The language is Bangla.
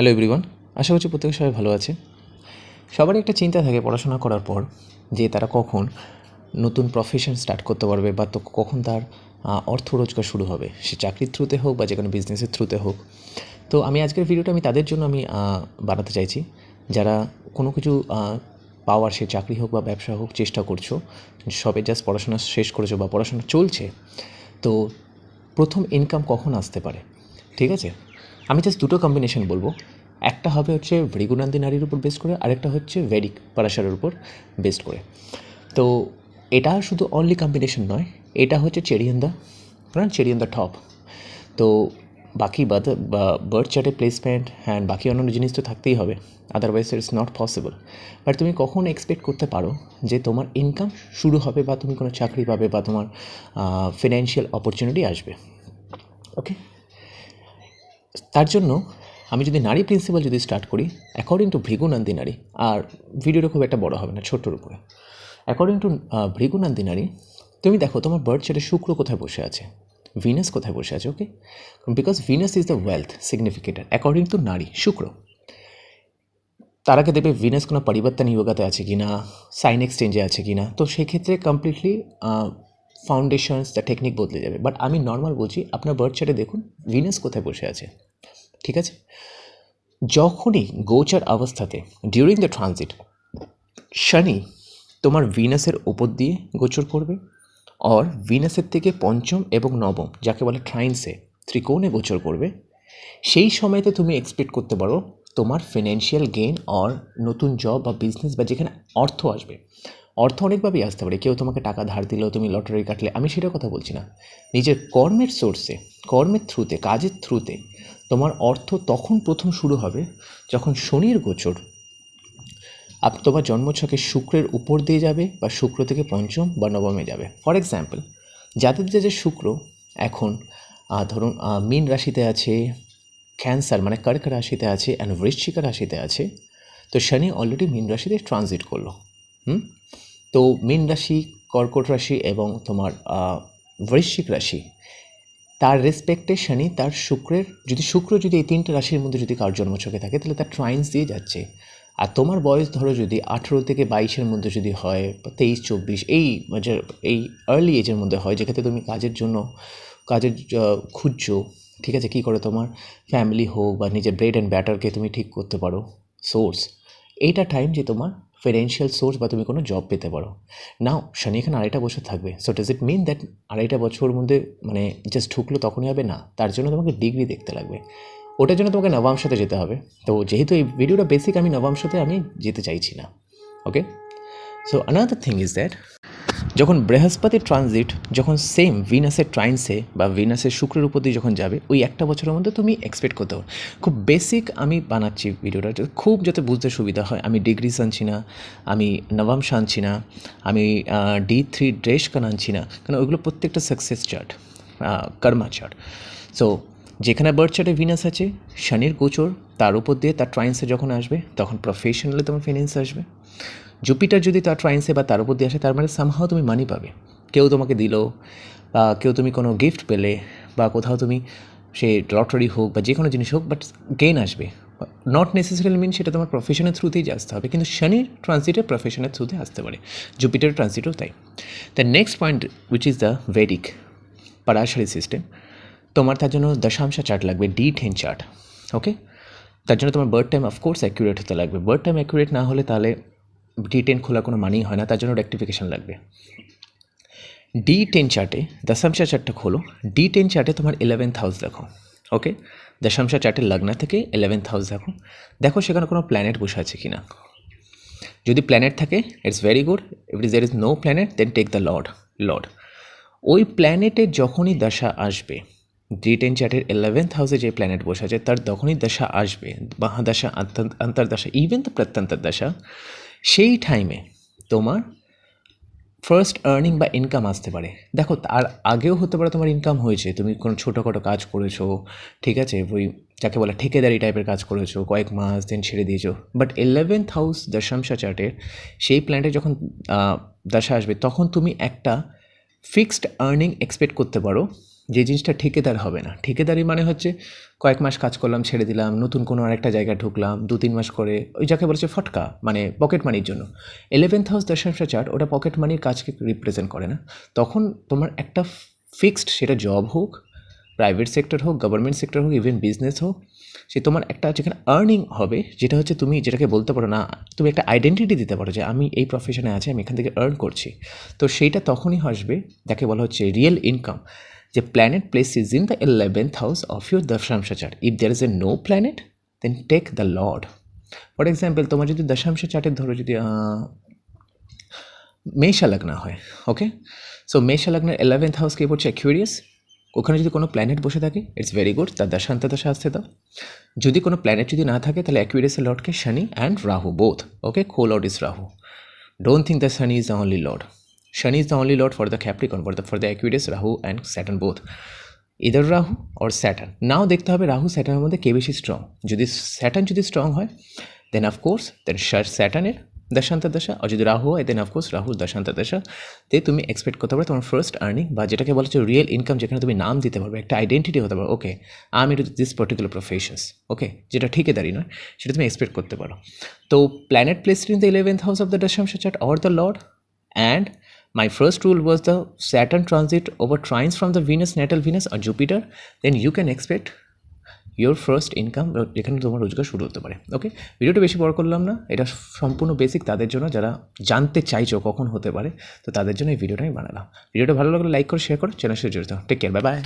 হ্যালো এভরিওয়ান আশা করছি প্রত্যেকে সবাই ভালো আছে। সবারই একটা চিন্তা থাকে পড়াশোনা করার পর যে তারা কখন নতুন প্রফেশন স্টার্ট করতে পারবে বা তো কখন তার অর্থ রোজগার শুরু হবে। সে চাকরির থ্রুতে হোক বা যে কোনো বিজনেসের থ্রুতে হোক। তো আমি আজকের ভিডিওটা আমি তাদের জন্য আমি বানাতে চাইছি। যারা কোনো কিছু পাওয়ার সে চাকরি হোক বা ব্যবসা হোক চেষ্টা করছ, সবে জাস্ট পড়াশোনা শেষ করেছ বা পড়াশোনা চলছে, তো প্রথম ইনকাম কখন আসতে পারে? ঠিক আছে? আমি জাস্ট দুটো কম্বিনেশন বলব। একটা হবে হচ্ছে ভৃগুনন্দী নারীর উপর বেস করে, আরেকটা হচ্ছে ভেডিক পারাশারের উপর বেস্ড করে। তো এটা শুধু অনলি কম্বিনেশন নয়, এটা হচ্ছে cherry on the cherry on the top তো বাকি বাদ বার্থ চার্টে প্লেসমেন্ট অ্যান্ড বাকি অন্যান্য জিনিস তো থাকতেই হবে otherwise it's not possible but তুমি কখন এক্সপেক্ট করতে পারো যে তোমার ইনকাম শুরু হবে বা তুমি কোনো চাকরি পাবে বা তোমার ফিনান্সিয়াল অপরচুনিটি আসবে। ওকে তার জন্য আমি যদি নারী প্রিন্সিপাল যদি স্টার্ট করি অ্যাকর্ডিং টু ভৃগুনন্দী নারী, আর ভিডিওটা খুব একটা বড় হবে না, ছোট্টর উপরে। অ্যাকর্ডিং টু ভৃগুনন্দী নারী, তুমি দেখো তোমার বার্থ চার্টে শুক্র কোথায় বসে আছে? ভিনাস কোথায় বসে আছে okay because Venus is the wealth significator according to নারী, শুক্র। তার আগে দেখবে ভিনাস কোনো পরিবর্তন ইয়োগাতে আছে কি না সাইন এক্সচেঞ্জে আছে কি না তো সেক্ষেত্রে কমপ্লিটলি ফাউন্ডেশনস দ্য টেকনিক বদলে যাবে। বাট আমি নর্মাল বলছি, আপনার বার্থ চার্টে দেখুন ভিনাস কোথায় বসে আছে? ঠিক আছে? যখনই গোচার অবস্থাতে ডিউরিং দ্য ট্রানজিট শনি তোমার ভিনাসের ওপর দিয়ে গোচর করবে অর ভিনাসের থেকে পঞ্চম এবং নবম, যাকে বলে ট্রাইন্সে ত্রিকোণে গোচর করবে, সেই সময়তে তুমি এক্সপেক্ট করতে পারো তোমার ফিনান্সিয়াল গেইন অর নতুন জব বা বিজনেস বা যেখানে অর্থ আসবে। অর্থ অনেকভাবেই আসতে পারে। কেউ তোমাকে টাকা ধার দিলেও তুমি লটারি কাটলে, আমি সেটার কথা বলছি না। নিজের কর্মের সোর্সে কর্মের থ্রুতে কাজের থ্রুতে তোমার অর্থ তখন প্রথম শুরু হবে যখন শনির গোচর। আপ তোমার জন্মছকে শুক্রের উপর দিয়ে যাবে বা শুক্র থেকে পঞ্চম বা নবমে যাবে। ফর এক্সাম্পল যাদের যে শুক্র এখন ধরুন মীন রাশিতে আছে, ক্যান্সার মানে কর্ক রাশিতে আছে অ্যান্ড বৃশ্চিক রাশিতে আছে, তো শনি অলরেডি মীন রাশিতে ট্রানজিট করল। হুম? তো মীন রাশি, কর্কট রাশি এবং তোমার বৃশ্চিক রাশি তার রেসপেক্টে শনি তার শুক্রের, যদি শুক্র যদি এই তিনটে রাশির মধ্যে যদি কার জন্মছকে থাকে, তাহলে তার ট্রাইন্স দিয়ে যাচ্ছে। আর তোমার বয়স ধরো যদি আঠেরো থেকে বাইশের মধ্যে যদি হয়, তেইশ, চব্বিশ, এই যে, এই আর্লি এজের মধ্যে হয় যেক্ষেত্রে তুমি কাজের জন্য, কাজের খুঁজছো, ঠিক আছে, কী করে তোমার ফ্যামিলি হোক বা নিজের ব্রেড অ্যান্ড ব্যাটারকে তুমি ঠিক করতে পারো সোর্স এইটা টাইম যে তোমার ফিনান্সিয়াল সোর্স বা তুমি কোনো জব পেতে পারো। নাও শনি এখানে আড়াইটা বছর থাকবে। So does it mean that আড়াইটা বছর মধ্যে মানে জাস্ট ঢুকলো তখনই হবে? না। তার জন্য তোমাকে ডিগ্রি দেখতে লাগবে। ওটার জন্য তোমাকে নবাংশতে যেতে হবে। তো যেহেতু এই ভিডিওটা বেসিক আমি নবাংশতে আমি যেতে চাইছি না। Okay so another thing is that যখন বৃহস্পতি ট্রানজিট যখন সেম ভিনাসের ট্রাইন্সে বা ভিনাসের শুক্রের উপর দিয়ে যখন যাবে, ওই একটা বছরের মধ্যে তুমি এক্সপেক্ট করতে পারো। খুব বেসিক আমি বানাচ্ছি ভিডিওটা খুব যাতে বুঝতে সুবিধা হয়। আমি ডিগ্রিস আনছি না, আমি নবংশ আনছি না, আমি ডি থ্রি ড্রেস কান আনছি না কারণ ওইগুলো প্রত্যেকটা success chart karma chart so যেখানে বার্থ চার্টে ভিনাস আছে, শনির গোচর, তার উপর দিয়ে তার ট্রাইন্সে যখন আসবে, তখন প্রফেশনালি তোমার ফিনান্স আসবে। জুপিটার যদি তার ট্রাইন্সে বা তার উপর দিয়ে আসে, তার মানে সামহাও তুমি মানি পাবে। কেউ তোমাকে দিল, বা কেউ তুমি কোনো গিফট পেলে, বা কোথাও তুমি সে লটারি হোক, বা যে কোনো জিনিস হোক বাট গেইন আসবে। নট নেসেসারি মিন সেটা তোমার প্রফেশনের থ্রুতেই আসতে হবে, কিন্তু শনির ট্রান্সিটে প্রফেশনের থ্রুতে আসতে পারে। জুপিটার ট্রান্সিটও তাই। The next point which is the Vedic Parashari system তোমার তার জন্য দশাংশ চার্ট লাগবে ডি টেন চার্ট ওকে তার জন্য তোমার বার্থ টাইম অফকোর্স অ্যাকুরেট হতে লাগবে। বার্থ টাইম অ্যাকুরেট না হলে তাহলে ডি টেন খোলা কোনো মানেই হয় না, তার জন্য রেক্টিফিকেশন লাগবে। ডি টেন চার্টে দশাংশ চার্টটা খোলো। ডি টেন চার্টে তোমার ইলেভেন্থ হাউস দেখো ওকে দশাংশ চার্টের লগ্ন থেকে ইলেভেন্থ হাউস দেখো। দেখো সেখানে কোনো প্ল্যানেট বসে আছে কি না যদি প্ল্যানেট থাকে it's very good if is there is no planet then take the lord lord ওই প্ল্যানেটের যখনই দশা আসবে ডি টেন চার্টের ইলেভেন্থ হাউসে যে প্ল্যানেট বসে আছে, তার তখনই দশা আসবে। মহাদশা আন্ত- অন্তর্দশা ইভেন তো প্রত্যন্তর দশা সেই টাইমে তোমার ফার্স্ট আর্নিং বা ইনকাম আসতে পারে। দেখো, তার আগেও হতে পারে তোমার ইনকাম হয়েছে। তুমি কোনো ছোটোখাটো কাজ করেছ, ঠিক আছে? ওই যাকে বলে ঠেকেদারি টাইপের কাজ করেছ, কয়েক মাস দিন ছেড়ে দিয়েছ। বাট ইলেভেন্থ হাউস দশাংশা চার্টের সেই প্ল্যানেটে যখন দশা আসবে, তখন তুমি একটা ফিক্সড আর্নিং এক্সপেক্ট করতে পারো। যে জিনিসটা ঠিকাদার হবে না। ঠিকাদারি মানে হচ্ছে কয়েক মাস কাজ করলাম, ছেড়ে দিলাম, নতুন কোনো আরেকটা জায়গায় ঢুকলাম, দু তিন মাস করে ওই যাকে বলেছে ফটকা মানে পকেট মানির জন্য। ইলেভেন্থ হাউস দশাংশ চার্ট ওটা পকেট মানির কাজকে রিপ্রেজেন্ট করে না। তখন তোমার একটা ফিক্সড সেটা জব হোক প্রাইভেট সেক্টর হোক গভর্নমেন্ট সেক্টর হোক ইভেন বিজনেস হোক, সে তোমার একটা যেখানে আর্নিং হবে, যেটা হচ্ছে তুমি যেটাকে বলতে পারো না, তুমি একটা আইডেন্টিটি দিতে পারো যে আমি এই প্রফেশনে আছি, আমি এখান থেকে আর্ন করছি। তো সেইটা তখনই আসবে, যাকে বলা হচ্ছে রিয়েল ইনকাম যে planet place is in the eleventh house of দশাংশ chart if there is a no planet then take the lord for example তোমার যদি দশাংশ ধরো যদি মেষা লগ্ন হয় ওকে সো মেষা লগ্নের ইলেভেন্থ হাউস কে পড়ছে অ্যাকুয়ারিয়াস ওখানে যদি কোনো প্ল্যানেট বসে থাকে ইটস ভেরি গুড তার দশান্ত দশা আসতে দাও। যদি কোনো প্ল্যানেট যদি না থাকে, তাহলে অ্যাকুয়ারিয়াসের লর্ডকে Shani and Rahu both okay co lord is Rahu don't think the Shani is the only lord is the only lord for the Capricorn for the for the Aquarius Rahu and Saturn both either Rahu or Saturn now দেখতে হবে রাহু স্যাটার্নের মধ্যে কে বেশি স্ট্রং যদি স্যাটার্ন যদি স্ট্রং হয় দেন অফকোর্স দেন স্যাটার্নের দশান্ত দশা, আর যদি রাহু হয় দেন অফকোর্স রাহুর দশান্ত দশা। তে তুমি এক্সপেক্ট করতে পারো তোমার ফার্স্ট আর্নিং বা যেটাকে বলা হচ্ছে রিয়েল ইনকাম যেখানে তুমি নাম দিতে পারবে, একটা আইডেন্টিটি হতে পারো ওকে আমি to this particular professions okay যেটা ঠিকাদারি নয়, সেটা তুমি এক্সপেক্ট করতে পারো। তো planet placed in the eleventh house of the দশাংশ chart or the lord and my first rule was the saturn transit over trines from the venus natal venus or jupiter. Then you can expect your first income যেখানে তোমার রোজগার শুরু হতে পারে ওকে ভিডিওটা বেশি বড় করলাম না, এটা সম্পূর্ণ বেসিক তাদের জন্য, যারা জানতে চাইছো কখন হতে পারে, তো তাদের জন্য এই ভিডিওটা আমি বানালাম। ভিডিওটা ভালো লাগলে লাইক করে শেয়ার করো চ্যানেল সাথে জড়িত। Take care bye bye